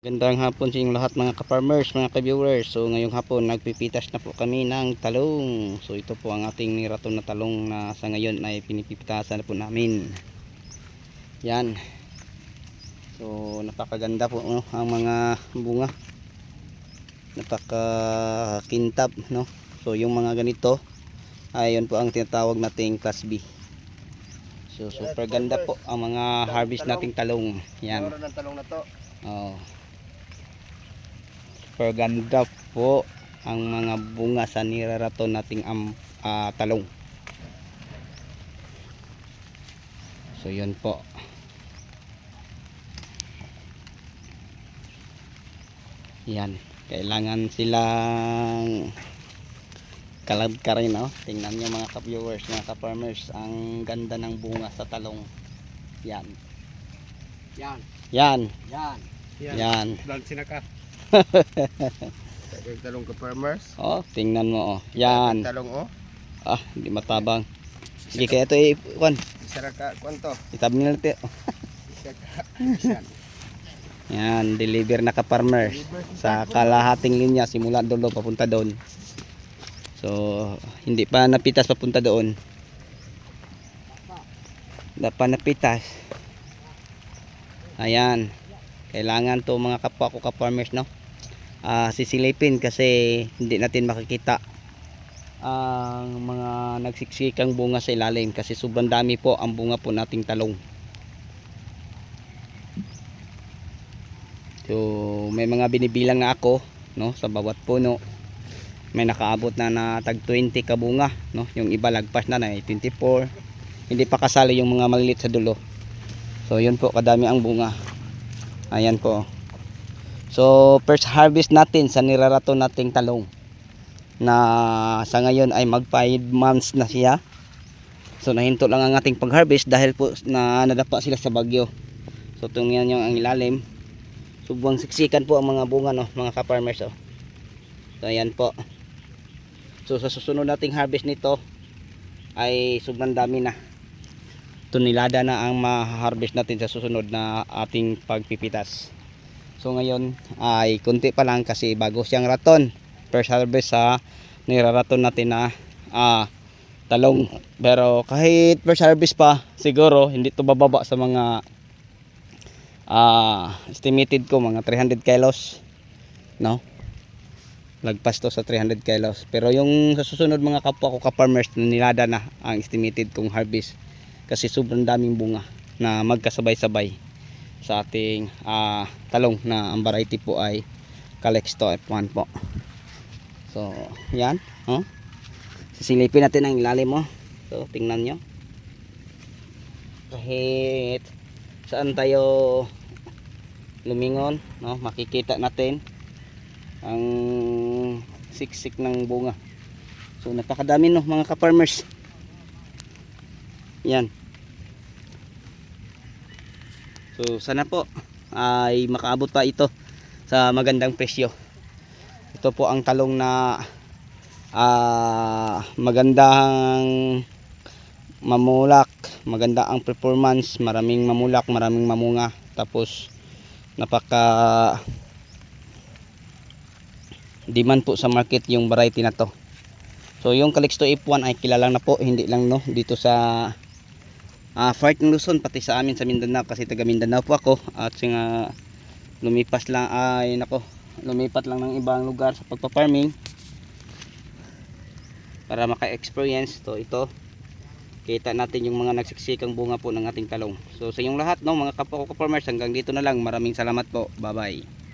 Gandang hapon sa inyong lahat mga ka-farmers, mga ka-viewers. So ngayong hapon nagpipitas na po kami ng talong. So ito po ang ating niraton na talong na sa ngayon ay pinipipitasan na po namin. Yan. So napakaganda po no, ang mga bunga. Napakakintab no. So yung mga ganito ayun po ang tinatawag nating class B. So super ganda po ang mga harvest nating talong. Yan. Yan. ng talong na to. Oh. Super ganda po ang mga bunga sa nirarato nating am, ah, talong. So yun po. Yan. Kailangan silang kalab ka rin, no? Tingnan nyo mga ka-viewers, mga ka-farmers, ang ganda ng bunga sa talong. Yan. Yan. Yan. Yan. Yan. Dan sinaka. Yung talong ka farmers. Oh, tingnan mo oh. Yan. Talong oh. Ah, hindi matabang. Sige, kaya ito eh, kwan. Isa ra ka kwanto. Itab nila natin. Isa ka. Isa. Yan, deliver na ka-farmer sa kalahating linya simula dulo papunta doon. So, hindi pa napitas papunta doon. Hindi pa napitas. Ayan. Kailangan to mga kapwa ko ka-farmers, no? Ah, sisilipin kasi hindi natin makikita ang mga nagsiksikang bunga sa ilalim kasi sobrang dami po ang bunga po nating talong. So, may mga binibilang na ako, no, sa bawat puno. May nakaabot na na tag 20 kabunga, no. Yung iba lagpas na na eh, 24. Hindi pa kasali yung mga maliliit sa dulo. So, yun po kadami ang bunga. Ayan po. So, first harvest natin sa nirarato nating talong na sa ngayon ay mag 5 months na siya. So, nahinto lang ang ating pag-harvest dahil po na nadapa sila sa bagyo. So, tingnan nyo ang ilalim. Subang siksikan po ang mga bunga no, mga ka-farmers oh. So ayan po. So sa susunod nating harvest nito ay sobrang dami na. Tunilada na ang ma-harvest natin sa susunod na ating pagpipitas. So ngayon ay kunti pa lang kasi bago siyang raton. First harvest sa niraraton natin na ah, talong. Pero kahit first harvest pa siguro hindi to bababa sa mga ah estimated ko mga 300 kilos no lagpas to sa 300 kilos pero yung sa susunod mga kapwa ko ka-farmers nilada na ang estimated kong harvest kasi sobrang daming bunga na magkasabay-sabay sa ating ah, talong na ang variety po ay Calixto F1 po. So yan oh. sisilipin natin ang ilalim mo. So tingnan nyo. Kahit saan tayo lumingon no? Makikita natin ang siksik ng bunga. So napakadami no mga ka-farmers. Yan so sana po ay makaabot pa ito sa magandang presyo. Ito po ang talong na ah, magandang mamulak maganda ang performance maraming mamulak maraming mamunga. Tapos napaka demand po sa market yung variety na to. So yung Calixto F1 ay kilalang na po hindi lang no dito sa ah part ng Luzon pati sa amin sa Mindanao kasi taga Mindanao po ako. At nga lumipas lang ay nako lumipat lang ng ibang lugar sa pagpa-farming para maka-experience to ito. Kita natin yung mga nagsiksikang bunga po ng ating talong. So sa inyong lahat no mga kapwa ko farmers hanggang dito na lang. Maraming salamat po. Bye bye